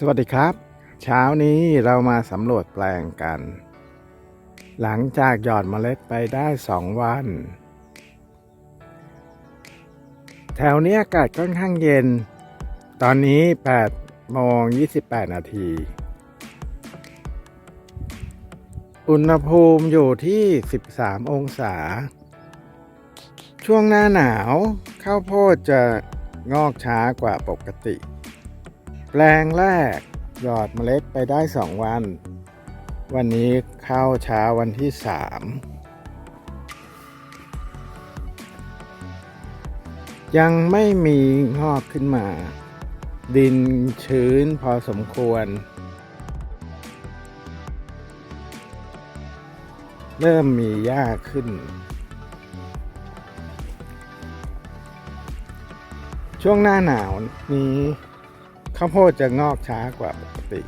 สวัสดีครับ เช้านี้เรามาสำรวจแปลงกัน หลังจากหยอดเมล็ดไปได้สองวัน แถวนี้อากาศค่อนข้างเย็น ตอนนี้8โมง28 นาที อุณหภูมิอยู่ที่ 13 องศา ช่วงหน้าหนาวข้าวโพดจะงอกช้ากว่าปกติ แปลงแรก หยอดเมล็ดไปได้สองวัน วันนี้เข้าเช้าวันที่สามยังไม่มีงอกขึ้นมา ดินชื้นพอสมควร เริ่มมีหญ้าขึ้น ช่วงหน้าหนาวนี้ ข้าวโพดจะงอกช้ากว่าปกติ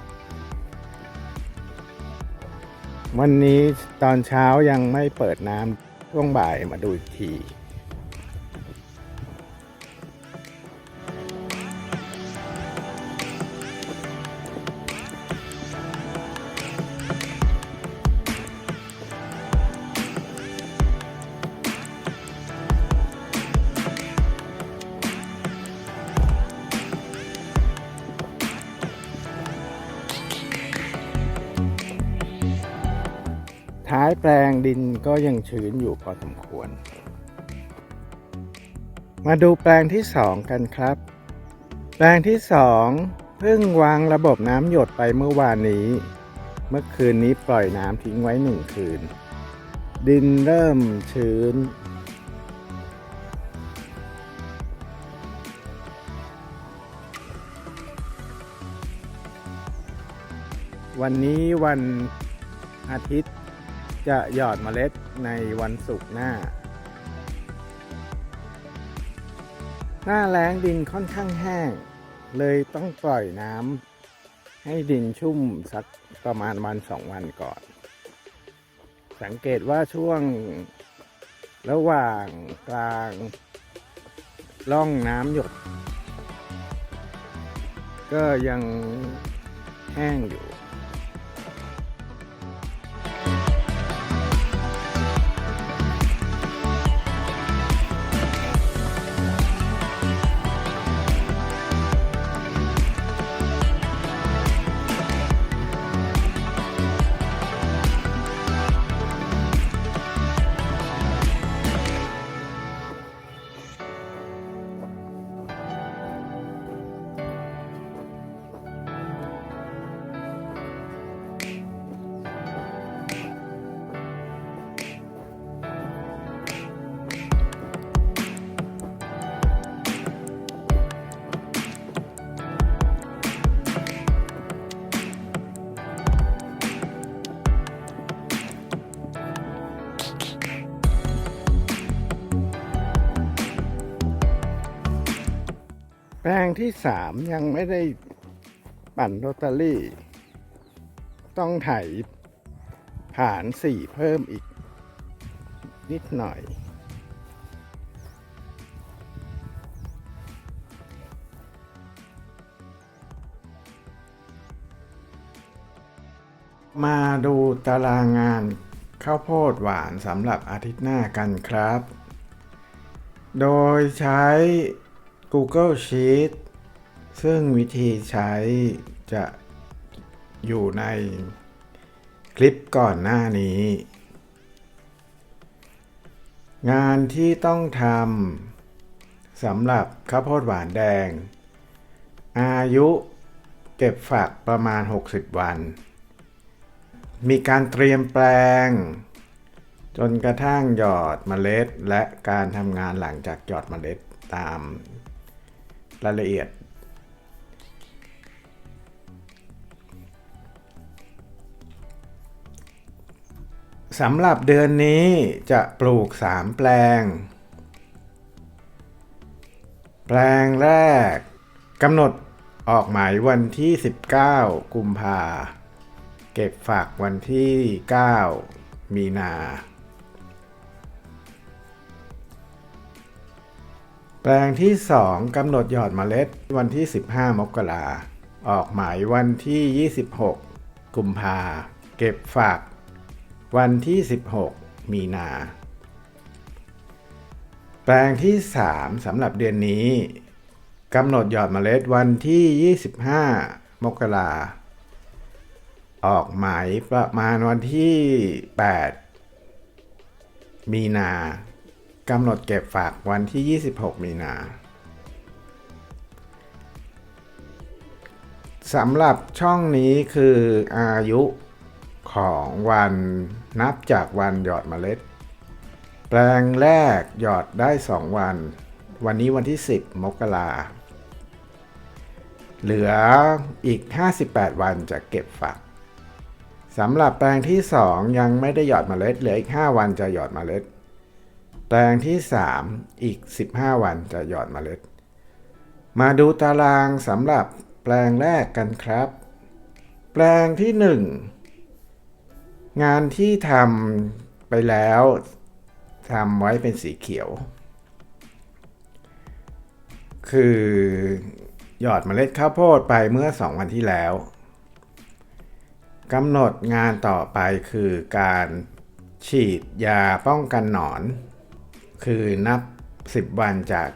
วันนี้ตอนเช้ายังไม่เปิดน้ำช่วงบ่ายมาดูอีกที ท้ายแปลงดินก็ยังชื้นอยู่พอสมควร มาดูแปลงที่สองกันครับ แปลงที่สองเพิ่งวางระบบน้ำหยดไปเมื่อวานนี้ เมื่อคืนนี้ปล่อยน้ำทิ้งไว้หนึ่งคืน ดินเริ่มชื้นวันนี้วันอาทิตย์ จะหยอดเมล็ดในวันศุกร์หน้า หน้าแล้งดินค่อนข้างแห้ง เลยต้องปล่อยน้ำให้ดินชุ่มสักประมาณวันสองวันก่อน สังเกตว่าช่วงระหว่างกลางร่องน้ำหยด ก็ยังแห้งอยู่ ลงที่สามยังไม่ได้ปั่นโรตารี่ ต้องไถผ่านสี่เพิ่มอีก นิดหน่อย มาดูตารางงานข้าวโพดหวานสำหรับอาทิตย์หน้ากันครับ โดยใช้ Google Sheet ซึ่งวิธีใช้จะอยู่ในคลิปก่อนหน้านี้ งานที่ต้องทำสำหรับข้าวโพดหวานแดง อายุเก็บฝักประมาณ 60 วัน มีการเตรียมแปลง จนกระทั่งหยอดเมล็ด และการทำงานหลังจากหยอดเมล็ดตาม รายละเอียด สำหรับเดือนนี้จะปลูก 3 แปลง แปลงแรกกำหนดออกหมายวันที่ 19 กุมภา เก็บฝากวันที่ 9 มีนา ลงที่ 2 กำหนดหยอดเมล็ดวันที่ 15 มกราออกหมายวันที่ 26 กุมภาเก็บฝาก วันที่ 16 มีนา แปลงที่ 3 สำหรับเดือนนี้ กำหนดหยอดเมล็ดวันที่ 25 มกราออกหมายประมาณวันที่ 8 มีนา กำหนดเก็บฝากวันที่ 26 มีนาสำหรับช่องนี้คืออายุของวันนับจากวันหยอดเมล็ด แปลงแรกหยอดได้ 2 วัน วันนี้วันที่ 10 มกราเหลืออีก 58 วันจะเก็บฝักสำหรับแปลงที่ 2 ยังไม่ได้หยอดเมล็ด เหลืออีก 5 วันจะหยอดเมล็ด แปลงที่ 3 อีก 15 วันจะหยอดเมล็ด มาดูตารางสำหรับแปลงแรกกันครับ แปลงที่ 1 งานที่ทำไปแล้วทำไว้เป็นสีเขียว คือหยอดเมล็ดข้าวโพดไปเมื่อ 2 วันที่แล้วกำหนดงานต่อไปคือการฉีดยาป้องกันหนอน คือนับ 10 วันจาก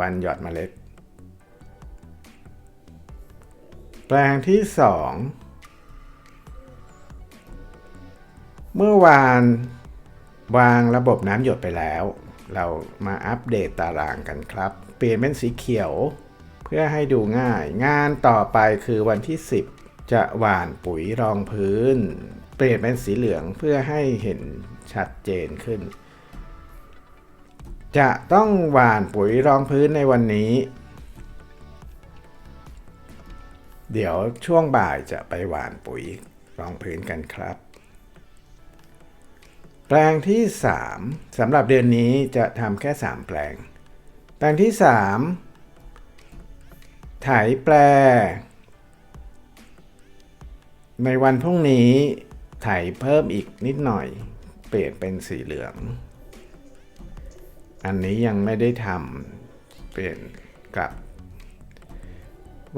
วันหยอดเมล็ด แปลงที่ 2 เมื่อวานวางระบบน้ำหยดไปแล้ว เรามาอัปเดตตารางกันครับ เปลี่ยนเป็นสีเขียว เพื่อให้ดูง่าย งานต่อไปคือวันที่ 10 จะหว่านปุ๋ยรองพื้น เปลี่ยนเป็นสีเหลืองเพื่อให้เห็นชัดเจนขึ้น จะต้องหว่านปุ๋ยรองพื้นในวันนี้ เดี๋ยวช่วงบ่ายจะไปหว่านปุ๋ยรองพื้นกันครับ แปลงที่ 3สำหรับเดือนนี้จะทำแค่ 3 แปลง แปลงที่ 3 ถ่ายแปล ในวันพรุ่งนี้ถ่ายเพิ่มอีกนิดหน่อย เปลี่ยนเป็นสีเหลือง อันนี้ยังไม่ได้ทำเปลี่ยนกลับ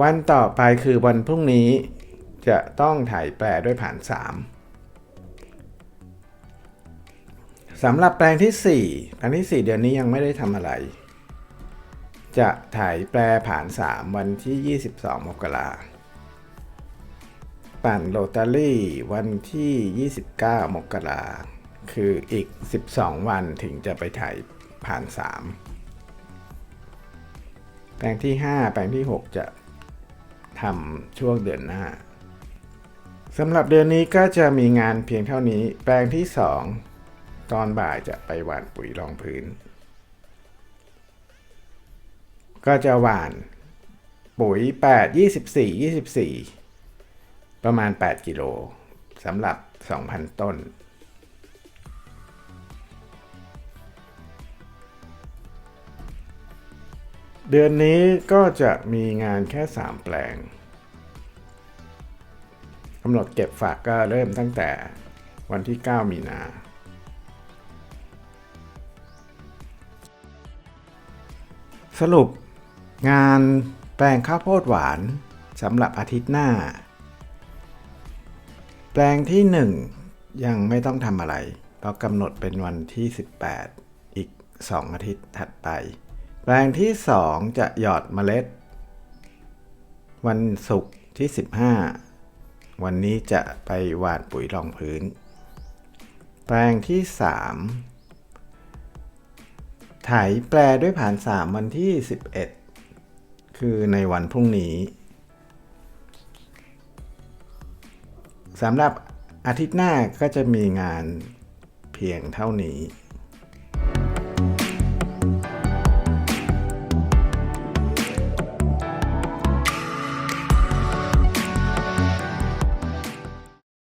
วันต่อไปคือวันพรุ่งนี้จะต้องถ่ายแปลด้วยผ่าน 3สำหรับแปลงที่ 4 แปลงที่ 4 เดือนนี้ยังไม่ได้ทำอะไร จะถ่ายแปลผ่าน 3 วันที่ 22 มกราปั่นโรตารี่วันที่ 29 มกราคืออีก 12 วันถึงจะไปถ่าย ผ่าน 3 แปลงที่ 5 แปลงที่ 6 จะทำช่วงเดือนหน้าสำหรับเดือนนี้ก็จะมีงานเพียงเท่านี้ แปลงที่ 2 ตอนบ่ายจะไปหว่านปุ๋ยรองพื้น ก็จะหว่านปุ๋ย 8 24 24 ประมาณ 8 กิโลสำหรับ 2,000 ต้น เดือนนี้ก็จะมีงานแค่ 3 แปลงกำหนดเก็บฝากก็เริ่มตั้งแต่วันที่ 9 มีนา สรุปงานแปลงข้าวโพดหวานสำหรับอาทิตย์หน้า แปลงที่ 1 ยังไม่ต้องทำอะไร เพราะกำหนดเป็นวันที่ 18 อีก 2 อาทิตย์ถัดไป แปลงที่ 2 จะหยอดเมล็ด วันศุกร์ที่ 15 วันนี้จะไปหว่านปุ๋ยรองพื้น แปลงที่3ถ่ายแปลด้วยผ่าน 3 วันที่ 11 คือในวันพรุ่งนี้สำหรับอาทิตย์หน้าก็จะมีงานเพียงเท่านี้